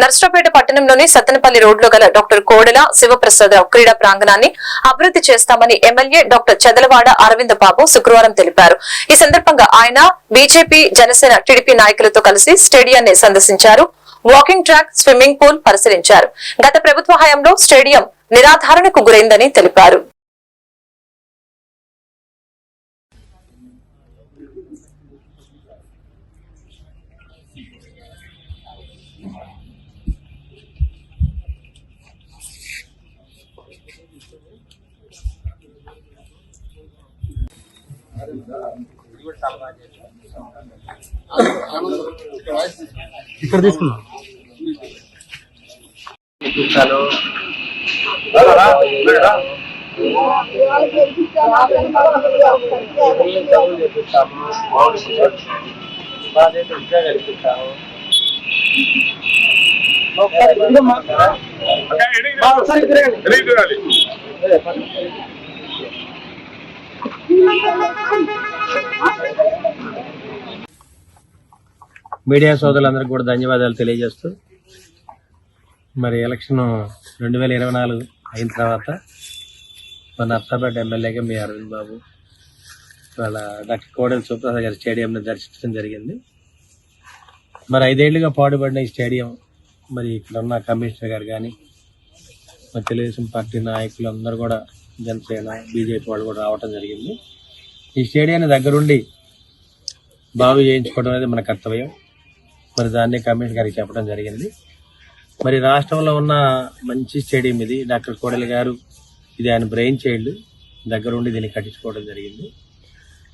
నర్సరావుపేట పట్టణంలోని సత్తెనపల్లి రోడ్లో గల డాక్టర్ కోడెల శివప్రసాదరావు క్రీడా ప్రాంగణాన్ని అభివృద్ధి చేస్తామని ఎమ్మెల్యే డాక్టర్ చెదలవాడ అరవింద బాబు శుక్రవారం తెలిపారు. ఈ సందర్భంగా ఆయన బీజేపీ జనసేన టీడీపీ నాయకులతో కలిసి స్టేడియాన్ని సందర్శించారు. వాకింగ్ ట్రాక్ స్విమ్మింగ్ పూల్ పరిశీలించారు. గత ప్రభుత్వ హయాంలో స్టేడియం నిరాధారణకు గురైందని తెలిపారు. ఇక్కడ తీసుకున్నా. చూస్తాను చేపిస్తాము బాధ్యత మీడియా సోదరులందరికీ కూడా ధన్యవాదాలు తెలియజేస్తూ మరి ఎలక్షన్ రెండు వేల ఇరవై నాలుగు అయిన తర్వాత మన నర్సాపేట ఎమ్మెల్యేగా మీ అరవింద్ బాబు వాళ్ళ డాక్టర్ కోడెల సుప్రసాద్ గారి స్టేడియంని దర్శించడం జరిగింది. మరి ఐదేళ్ళుగా పాడుపడిన ఈ స్టేడియం మరి ఇక్కడ ఉన్న కమిషనర్ గారు కానీ మరి తెలుగుదేశం పార్టీ నాయకులు అందరూ కూడా జనసేన బీజేపీ వాళ్ళు కూడా రావటం జరిగింది. ఈ స్టేడియాన్ని దగ్గరుండి బాగు చేయించుకోవడం అనేది మన కర్తవ్యం. మరి దాన్ని కమిషనర్ గారికి చెప్పడం జరిగింది. మరి రాష్ట్రంలో ఉన్న మంచి స్టేడియం ఇది. డాక్టర్ కోడలి గారు ఇది ఆయన బ్రెయిన్ చైల్డ్. దగ్గరుండి దీన్ని కట్టించుకోవడం జరిగింది.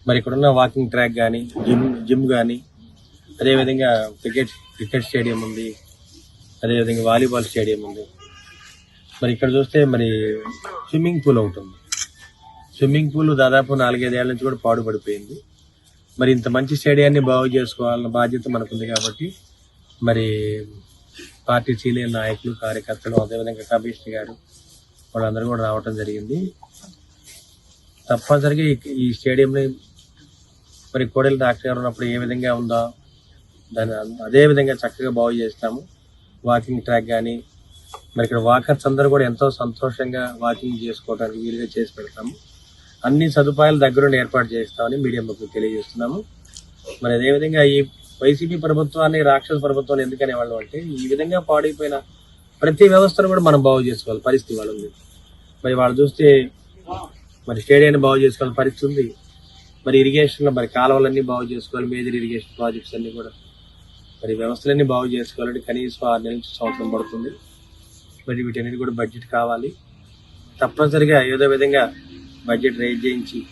మరి ఇక్కడ ఉన్న వాకింగ్ ట్రాక్ కానీ జిమ్ జిమ్ కానీ అదేవిధంగా క్రికెట్ క్రికెట్ స్టేడియం ఉంది. అదేవిధంగా వాలీబాల్ స్టేడియం ఉంది. మరి ఇక్కడ చూస్తే మరి స్విమ్మింగ్ పూల్ ఒకటి ఉంది. స్విమ్మింగ్ పూల్ దాదాపు నాలుగైదేళ్ళ నుంచి కూడా పాడుపడిపోయింది. మరి ఇంత మంచి స్టేడియాన్ని బాగు చేసుకోవాలన్న బాధ్యత మనకుంది కాబట్టి మరి పార్టీ సీనియర్ నాయకులు కార్యకర్తలు అదేవిధంగా కమిషనర్ గారు వాళ్ళందరూ కూడా రావటం జరిగింది. తప్పనిసరిగా ఈ- ఈ స్టేడియంని మరి కోడెల డాక్టర్ గారు ఉన్నప్పుడు ఏ విధంగా ఉందో దాన్ని అదే విధంగా చక్కగా బాగు చేస్తాము. వాకింగ్ ట్రాక్ కానీ మరి ఇక్కడ వాకర్స్ అందరూ కూడా ఎంతో సంతోషంగా వాకింగ్ చేసుకోవడానికి వీలుగా చేసి పెడతాము. అన్ని సదుపాయాలు దగ్గరుండి ఏర్పాటు చేస్తామని మీడియా ముఖ్యం తెలియజేస్తున్నాము. మరి అదేవిధంగా ఈ వైసీపీ ప్రభుత్వాన్ని రాక్షస ప్రభుత్వాన్ని ఎందుకనే వాళ్ళు అంటే ఈ విధంగా పాడైపోయిన ప్రతి వ్యవస్థను కూడా మనం బాగు చేసుకోవాలి. పరిస్థితి వాళ్ళు ఉంది. మరి వాళ్ళు చూస్తే మరి స్టేడియాన్ని బాగు చేసుకోవాలని పరిస్థితి ఉంది. మరి ఇరిగేషన్లో మరి కాలువలన్నీ బాగు చేసుకోవాలి. మేజర్ ఇరిగేషన్ ప్రాజెక్ట్స్ అన్నీ కూడా మరి వ్యవస్థలన్నీ బాగు చేసుకోవాలంటే కనీసం ఆరు నెలల నుంచి సంవత్సరం పడుతుంది. మరి వీటన్నిటి కూడా బడ్జెట్ కావాలి. తప్పనిసరిగా ఏదో విధంగా बजेट रेंज यांची